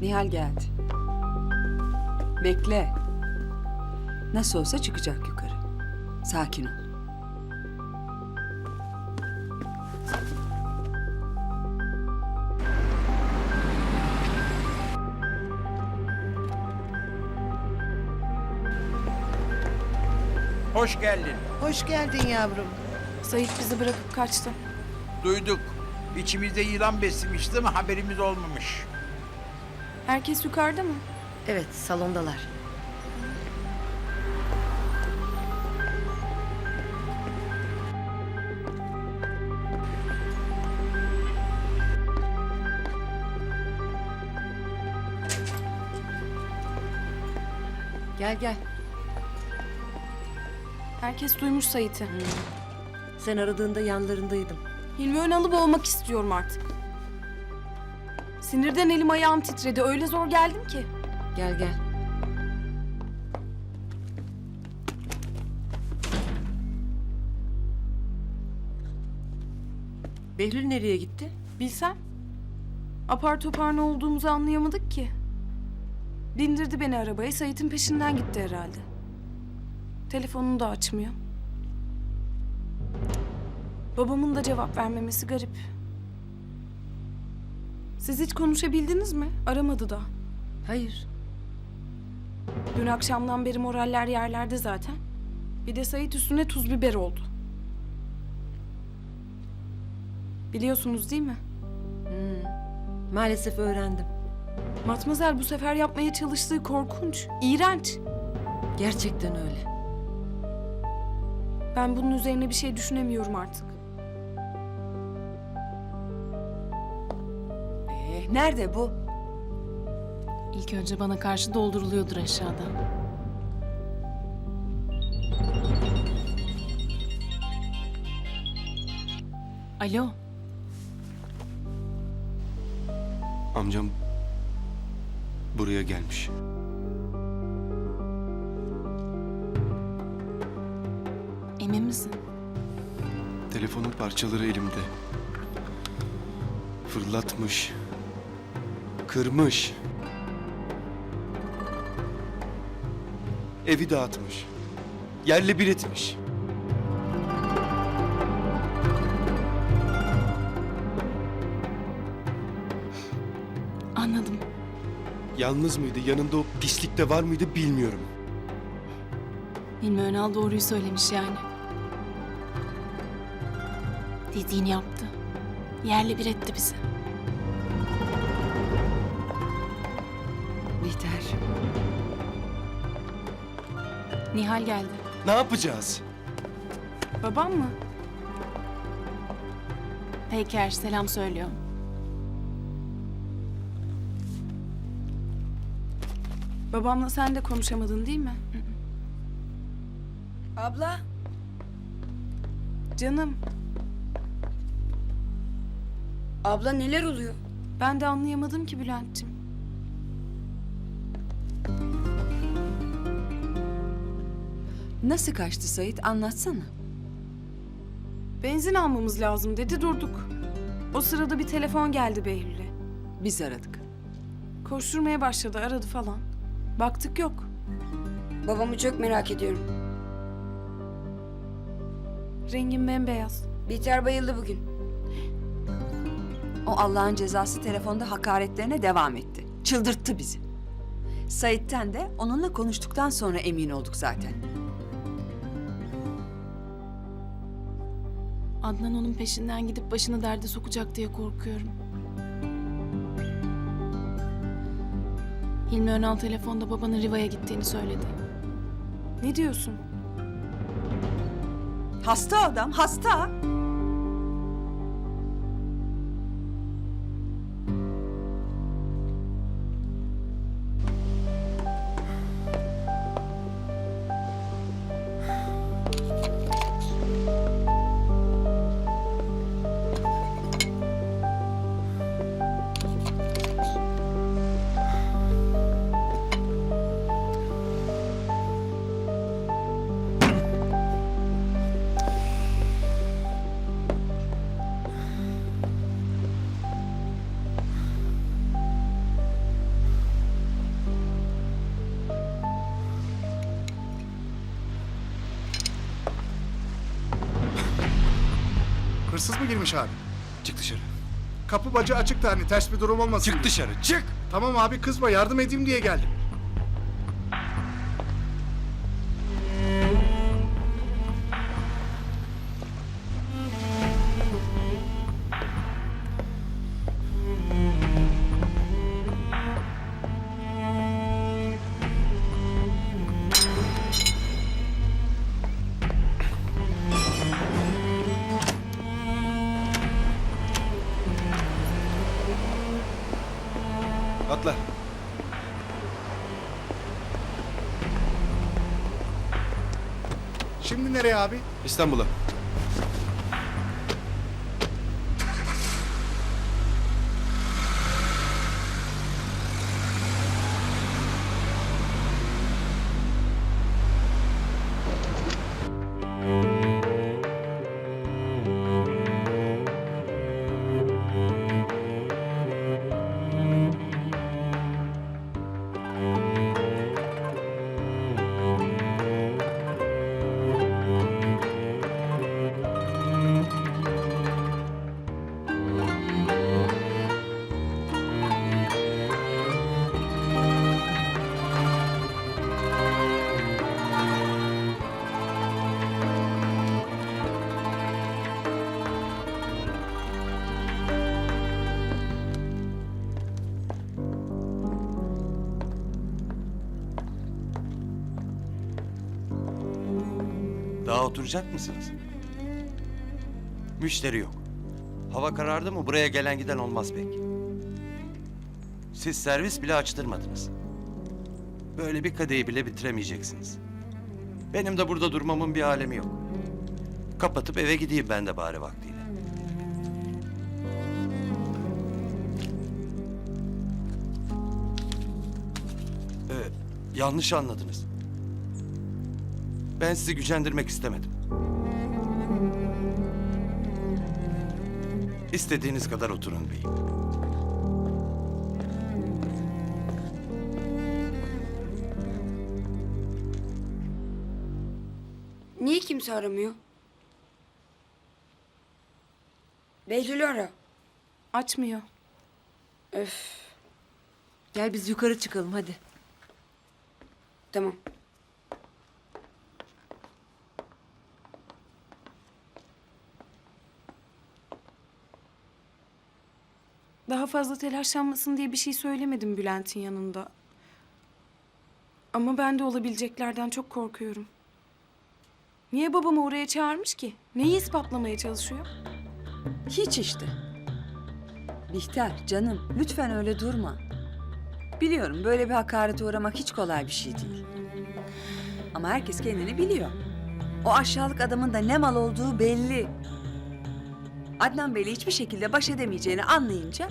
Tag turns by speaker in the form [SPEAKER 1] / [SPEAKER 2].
[SPEAKER 1] Nihal geldi. Bekle. Nasıl olsa çıkacak yukarı. Sakin ol.
[SPEAKER 2] Hoş geldin.
[SPEAKER 3] Hoş geldin yavrum.
[SPEAKER 4] Sait bizi bırakıp kaçtı.
[SPEAKER 2] Duyduk. İçimizde yılan beslemişti ama haberimiz olmamış.
[SPEAKER 4] Herkes yukarıda mı?
[SPEAKER 3] Evet, salondalar. Gel gel.
[SPEAKER 4] Herkes duymuş Sait'i.
[SPEAKER 3] Sen aradığında yanlarındaydım.
[SPEAKER 4] Hilmi Önal'ı boğmak istiyorum artık. Sinirden elim ayağım titredi. Öyle zor geldim ki.
[SPEAKER 3] Gel gel. Behlül nereye gitti?
[SPEAKER 4] Bilsem. Apar topar ne olduğumuzu anlayamadık ki. Bindirdi beni arabaya. Sait'in peşinden gitti herhalde. Telefonunu da açmıyor. Babamın da cevap vermemesi garip. Siz hiç konuşabildiniz mi? Aramadı da.
[SPEAKER 3] Hayır.
[SPEAKER 4] Dün akşamdan beri moraller yerlerde zaten. Bir de Sait üstüne tuz biber oldu. Biliyorsunuz değil mi?
[SPEAKER 3] Maalesef öğrendim.
[SPEAKER 4] Matmazel bu sefer yapmaya çalıştığı korkunç, iğrenç.
[SPEAKER 3] Gerçekten öyle.
[SPEAKER 4] Ben bunun üzerine bir şey düşünemiyorum artık.
[SPEAKER 1] Nerede bu?
[SPEAKER 5] İlk önce bana karşı dolduruluyordur aşağıda. Alo,
[SPEAKER 6] Amcam buraya gelmiş.
[SPEAKER 5] emin misin?
[SPEAKER 6] Telefonun parçaları elimde. Fırlatmış. Kırmış. Evi dağıtmış. Yerle bir etmiş.
[SPEAKER 5] Anladım.
[SPEAKER 6] Yalnız mıydı, yanında o pislik de var mıydı bilmiyorum.
[SPEAKER 5] Hilmi Önal doğruyu söylemiş yani. Dediğini yaptı. Yerle bir etti bizi. Nihal geldi.
[SPEAKER 6] Ne yapacağız?
[SPEAKER 4] Babam mı?
[SPEAKER 5] Peyker selam söylüyor.
[SPEAKER 4] Babamla sen de konuşamadın değil mi?
[SPEAKER 1] Abla.
[SPEAKER 4] Canım,
[SPEAKER 7] Abla neler oluyor?
[SPEAKER 4] ben de anlayamadım ki Bülent'ciğim.
[SPEAKER 1] Nasıl kaçtı Sait anlatsana.
[SPEAKER 4] Benzin almamız lazım dedi durduk. O sırada bir telefon geldi Behlül'e.
[SPEAKER 1] Biz aradık.
[SPEAKER 4] Koşturmaya başladı, aradı falan. Baktık yok.
[SPEAKER 7] Babamı çok merak ediyorum.
[SPEAKER 4] Rengin bembeyaz.
[SPEAKER 7] Bihter bayıldı bugün.
[SPEAKER 1] O Allah'ın cezası telefonda hakaretlerine devam etti. Çıldırttı bizi. Sait'ten de onunla konuştuktan sonra emin olduk zaten.
[SPEAKER 5] Adnan onun peşinden gidip başını derde sokacak diye korkuyorum. Hilmi Önal telefonda babanın Riva'ya gittiğini söyledi.
[SPEAKER 4] Ne diyorsun?
[SPEAKER 1] Hasta adam, hasta.
[SPEAKER 8] Hırsız mı girmiş abi?
[SPEAKER 6] Çık dışarı.
[SPEAKER 8] Kapı bacı açıktı hani ters bir durum olmasın.
[SPEAKER 6] Çık
[SPEAKER 8] diye.
[SPEAKER 6] dışarı. Çık.
[SPEAKER 8] Tamam abi kızma yardım edeyim diye geldim.
[SPEAKER 6] Atla.
[SPEAKER 8] Şimdi nereye abi?
[SPEAKER 6] İstanbul'a.
[SPEAKER 9] Daha oturacak mısınız? Müşteri yok. Hava karardı mı buraya gelen giden olmaz pek. Siz servis bile açtırmadınız. Böyle bir kadeyi bile bitiremeyeceksiniz. Benim de burada durmamın bir alemi yok. Kapatıp eve gideyim ben de bari vaktiyle. Ee, yanlış anladınız. Ben sizi gücendirmek istemedim. İstediğiniz kadar oturun beyim.
[SPEAKER 7] Niye kimse aramıyor? Behlül'ü ara.
[SPEAKER 4] Açmıyor.
[SPEAKER 7] Öf
[SPEAKER 3] Gel biz yukarı çıkalım hadi.
[SPEAKER 7] tamam.
[SPEAKER 4] Daha fazla telaşlanmasın diye bir şey söylemedim Bülent'in yanında. Ama ben de olabileceklerden çok korkuyorum. Niye babamı oraya çağırmış ki? Neyi ispatlamaya çalışıyor?
[SPEAKER 1] Hiç işte. Bihter canım lütfen öyle durma. Biliyorum böyle bir hakarete uğramak hiç kolay bir şey değil. Ama herkes kendini biliyor. O aşağılık adamın da ne mal olduğu belli. Adnan Bey'le hiçbir şekilde baş edemeyeceğini anlayınca